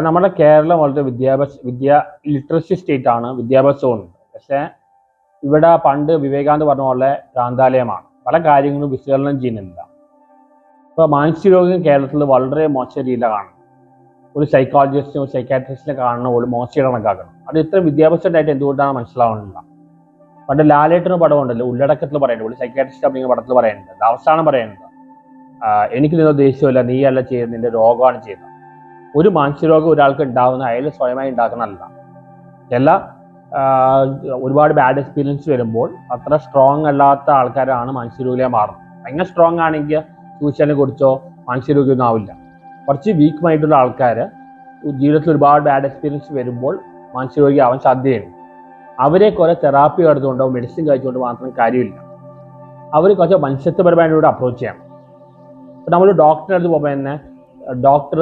നമ്മുടെ കേരളം വളരെ വിദ്യാഭ്യാസ വിദ്യ ലിറ്ററസി സ്റ്റേറ്റ് ആണ് വിദ്യാഭ്യാസമുണ്ട് പക്ഷേ ഇവിടെ പണ്ട് വിവേകാനന്ദ പറഞ്ഞ പോലെ ഭ്രാന്താലയമാണ് പല കാര്യങ്ങളും വിശകലനം ചെയ്യുന്നില്ല. ഇപ്പോൾ മാനസിക രോഗം കേരളത്തിൽ വളരെ മോശ രീതിയിലാണ് കാണുന്നത്. ഒരു സൈക്കോളജിസ്റ്റിനും സൈക്കാട്രിസ്റ്റിനെ കാണുന്ന പോലും മോശം കണക്കാക്കണം. അത് ഇത്ര വിദ്യാഭ്യാസമായിട്ട് എന്തുകൊണ്ടാണ് മനസ്സിലാവുന്നില്ല. പണ്ട് ലാലേട്ടന് പടം ഉണ്ടല്ലോ ഉള്ളടക്കത്തിൽ പറയുന്നത് ഒരു സൈക്കാട്രിസ്റ്റ് അഭിനയ പടത്തിൽ പറയുന്നുണ്ട് അവസാനം പറയുന്നത് എനിക്ക് നിന്നോ ദേഷ്യമല്ല നീയല്ല ചെയ്യുന്നത് നിന്റെ രോഗമാണ് ചെയ്യുന്നത് ഒരു മാനസിക രോഗം ഒരാൾക്ക് ഉണ്ടാവുന്ന അയാൾ സ്വയമായി ഉണ്ടാക്കുന്നതല്ല. ചില ഒരുപാട് ബാഡ് എക്സ്പീരിയൻസ് വരുമ്പോൾ അത്ര സ്ട്രോങ് അല്ലാത്ത ആൾക്കാരാണ് മാനസിക രോഗിയായി മാറുന്നത്. ഭയങ്കര സ്ട്രോങ് ആണെങ്കിൽ സൂചിച്ചാലിനെ കുറിച്ചോ മാനസിക രോഗിയൊന്നും ആവില്ല. കുറച്ച് വീക്ക് മൈൻഡുള്ള ആൾക്കാർ ജീവിതത്തിൽ ഒരുപാട് ബാഡ് എക്സ്പീരിയൻസ് വരുമ്പോൾ മാനസിക രോഗി ആവാൻ സാധ്യതയുണ്ട്. അവരെ കുറെ തെറാപ്പി എടുത്തുകൊണ്ടോ മെഡിസിൻ കഴിച്ചുകൊണ്ടോ മാത്രം കാര്യമില്ല. അവർ കുറച്ച് മനുഷ്യത്വപരമായിട്ട് അപ്രോച്ച് ചെയ്യണം. നമ്മൾ ഡോക്ടറെ അടുത്ത് പോകുമ്പോൾ തന്നെ ഡോക്ടർ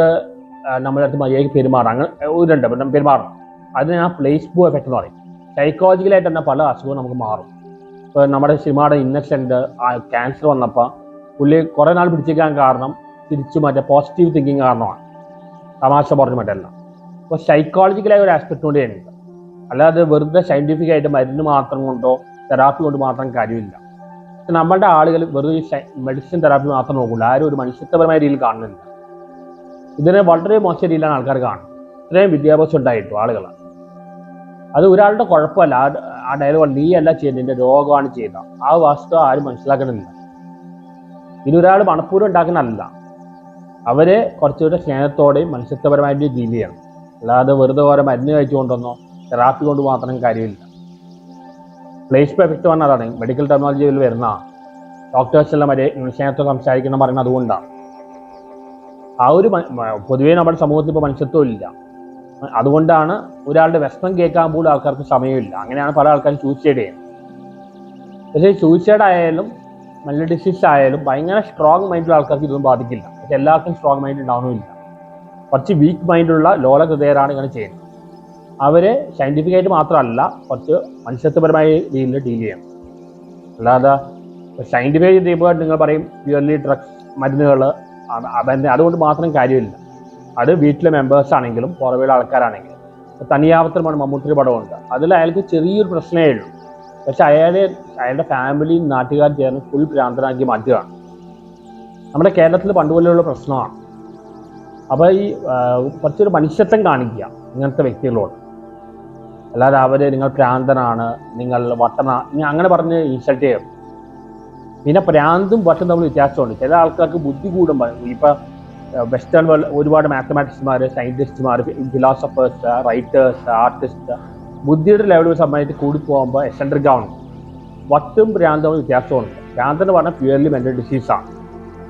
നമ്മുടെ അടുത്ത് മര്യാദയ്ക്ക് പെരുമാറാങ്ങൾ ഇപ്പം പെരുമാറണം. അതിന് ആ പ്ലേസ്ബോ എഫക്റ്റ് എന്ന് പറയും. സൈക്കോളജിക്കലായിട്ട് തന്നെ പല അസുഖവും നമുക്ക് മാറും. ഇപ്പോൾ നമ്മുടെ സിനിമയുടെ ഇന്നസെന്റ് ക്യാൻസർ വന്നപ്പോൾ പുള്ളി കുറേ നാൾ പിടിച്ചേക്കാൻ കാരണം തിരിച്ചു മറ്റേ പോസിറ്റീവ് തിങ്കിങ് കാരണമാണ്. തമാശ പറഞ്ഞു മറ്റല്ല. അപ്പോൾ സൈക്കോളജിക്കലായ ഒരു ആസ്പെക്ട് കൂടി ഉണ്ട് അല്ലാതെ വെറുതെ സയന്റിഫിക് ആയിട്ട് മരുന്ന് മാത്രം കൊണ്ടോ തെറാപ്പി കൊണ്ട് മാത്രം കാര്യമില്ല. നമ്മളുടെ ആളുകൾ വെറുതെ മെഡിസിൻ തെറാപ്പി മാത്രം നോക്കില്ല ആരും ഒരു മനുഷ്യത്വപരമായ രീതിയിൽ കാണുന്നില്ല. ഇതിനെ വളരെ മോശം രീതിയിലാണ് ആൾക്കാർ കാണുന്നത്. ഇത്രയും വിദ്യാഭ്യാസം ഉണ്ടായിട്ടു ആളുകളാണ് അത് ഒരാളുടെ കുഴപ്പമല്ല. ആ ഡയലോഗ് നീ അല്ല ചെയ്യുന്നത് നിന്റെ രോഗമാണ് ചെയ്യുന്നത് ആ വസ്തു ആരും മനസ്സിലാക്കണമെന്നില്ല ഇനി ഒരാൾ മണപ്പൂരം ഉണ്ടാക്കുന്നതല്ല. അവരെ കുറച്ചുകൂടെ സ്നേഹത്തോടെയും മനുഷ്യത്വപരമായിട്ട് ഡീൽ ചെയ്യണം. അല്ലാതെ വെറുതെ ഓരോ മരുന്ന് കഴിച്ചുകൊണ്ടൊന്നോ തെറാപ്പി കൊണ്ട് മാത്രം കാര്യമില്ല. പ്ലേസ് എഫക്റ്റ് പറഞ്ഞ മെഡിക്കൽ ടെക്നോളജിയിൽ വരുന്ന ഡോക്ടേഴ്സ് എല്ലാം വരെ സ്നേഹത്തോടെ സംസാരിക്കണം പറയുന്നത് അതുകൊണ്ടാണ്. ആ ഒരു പൊതുവേ നമ്മുടെ സമൂഹത്തിൽ ഇപ്പോൾ മനുഷ്യത്വം ഇല്ല. അതുകൊണ്ടാണ് ഒരാളുടെ വിഷമം കേൾക്കാൻ പോലും ആൾക്കാർക്ക് സമയമില്ല. അങ്ങനെയാണ് പല ആൾക്കാരും സൂയിസൈഡ് ചെയ്യുന്നത്. പക്ഷേ സൂയിസൈഡ് ആയാലും നല്ല ഡിസീസ് ആയാലും ഭയങ്കര സ്ട്രോങ് മൈൻഡുള്ള ആൾക്കാർക്ക് ഇതൊന്നും ബാധിക്കില്ല. പക്ഷെ എല്ലാവർക്കും സ്ട്രോങ് മൈൻഡ് ഉണ്ടാവണമില്ല കുറച്ച് വീക്ക് മൈൻഡുള്ള ലോല ഹൃദയരാണ് ഇങ്ങനെ ചെയ്യുന്നത്. അവരെ സയന്റിഫിക്കായിട്ട് മാത്രമല്ല കുറച്ച് മനുഷ്യത്വപരമായ രീതിയിൽ ഡീൽ ചെയ്യണം. അല്ലാതെ സയന്റിഫിക് ചെയ്യുമ്പോൾ നിങ്ങൾ പറയും പ്യുവർലി ഡ്രഗ്സ് മരുന്നുകൾ അതുകൊണ്ട് മാത്രം കാര്യമില്ല. അത് വീട്ടിലെ മെമ്പേഴ്സ് ആണെങ്കിലും പുറമേയുള്ള ആൾക്കാരാണെങ്കിലും. തനിയാവത്തരമാണ് മമ്മൂട്ടിയുടെ പടമുണ്ട്. അതിൽ അയാൾക്ക് ചെറിയൊരു പ്രശ്നമേ ഉള്ളൂ. പക്ഷെ അയാളെ അയാളുടെ ഫാമിലിയും നാട്ടുകാർ ചേർന്ന് ഫുൾ ഭ്രാന്തനാക്കി മാറ്റുകയാണ്. നമ്മുടെ കേരളത്തിൽ പണ്ടുപോലെയുള്ള പ്രശ്നമാണ്. അപ്പോൾ ഈ കുറച്ചൊരു മനുഷ്യത്വം കാണിക്കുക ഇങ്ങനത്തെ വ്യക്തികളോട്. അല്ലാതെ അവർ നിങ്ങൾ ഭ്രാന്തനാണ് നിങ്ങൾ വട്ടന അങ്ങനെ പറഞ്ഞ് ഇൻസൾട്ട് ചെയ്യും പിന്നെ പ്രാന്തും വട്ടും തമ്മിൽ വ്യത്യാസമുണ്ട്. ചില ആൾക്കാർക്ക് ബുദ്ധി കൂടുമ്പോൾ ഇപ്പം വെസ്റ്റേൺ വേൾഡ് ഒരുപാട് മാത്തമാറ്റിക്സ്മാർ സയന്റിസ്റ്റുമാർ ഫിലോസഫേഴ്സ് റൈറ്റേഴ്സ് ആർട്ടിസ്റ്റ് ബുദ്ധിയുടെ ലെവൽ സംബന്ധിച്ച് കൂടി പോകുമ്പോൾ എക്സെൻട്രിക് ഗ്രൗണ്ട് വട്ടും ഭ്രാന്തും തമ്മിൽ വ്യത്യാസമുണ്ട്. പ്രാന്തം എന്ന് പറഞ്ഞാൽ പ്യുവർലി മെന്റൽ ഡിസീസാണ്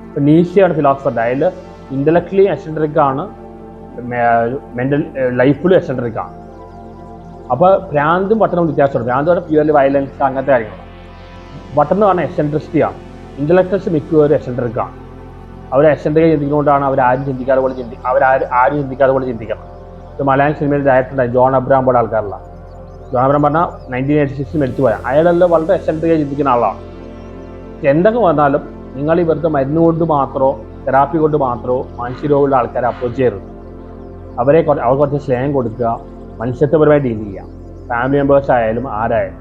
ഇപ്പം നീശയാണ് ഫിലോസഫർ അതിൽ ഇന്റലക്ച്വലി എക്സെൻട്രിക് ആണ് മെന്റൽ ലൈഫിലും എക്സെൻട്രിക് ആണ്. അപ്പോൾ ഭ്രാന്തും വട്ടനും വ്യത്യാസമുണ്ട്. ഭ്രാന്ത് പറഞ്ഞാൽ പ്യുവർലി വയലൻസ് അങ്ങനത്തെ കാര്യങ്ങളാണ്. വട്ടം എന്ന് പറഞ്ഞാൽ എക്സെൻട്രിസിറ്റി ആണ് ഇന്റലക്ച്വൽസ് മിക്കവരും എസെൻട്രിക്കാണ് അവർ എക്സെൻട്രിക് ചിന്തിക്കുന്നതുകൊണ്ടാണ് അവർ ആരും ചിന്തിക്കാതെ പോലെ ചിന്തി അവർ ആരും ചിന്തിക്കാതെ പോലെ ചിന്തിക്കണം ഇപ്പോൾ മലയാളം സിനിമയിൽ ഡയറക്ടർ ഉണ്ടായി ജോൺ അബ്രാം പോലെ ആൾക്കാരല്ല ജോൺ അബ്രാം പറഞ്ഞാൽ നയന്റീൻ എയ്റ്റി സിക്സിൽ മരിച്ചു പോയാൽ അയാളെല്ലാം വളരെ എക്സെൻട്രിക് ചിന്തിക്കുന്ന ആളാണ് എന്തൊക്കെ വന്നാലും നിങ്ങൾ ഇവർക്ക് മരുന്ന് കൊണ്ട് മാത്രമോ തെറാപ്പി കൊണ്ട് മാത്രമോ മാനസിക രോഗമുള്ള ആൾക്കാരെ അപ്രോച്ച് ചെയ്യരുത്. അവരെ അവർ കുറച്ച് സ്നേഹം കൊടുക്കുക മനുഷ്യത്വപരമായി ഡീൽ ചെയ്യുക ഫാമിലി മെമ്പേഴ്സ് ആയാലും ആരായാലും.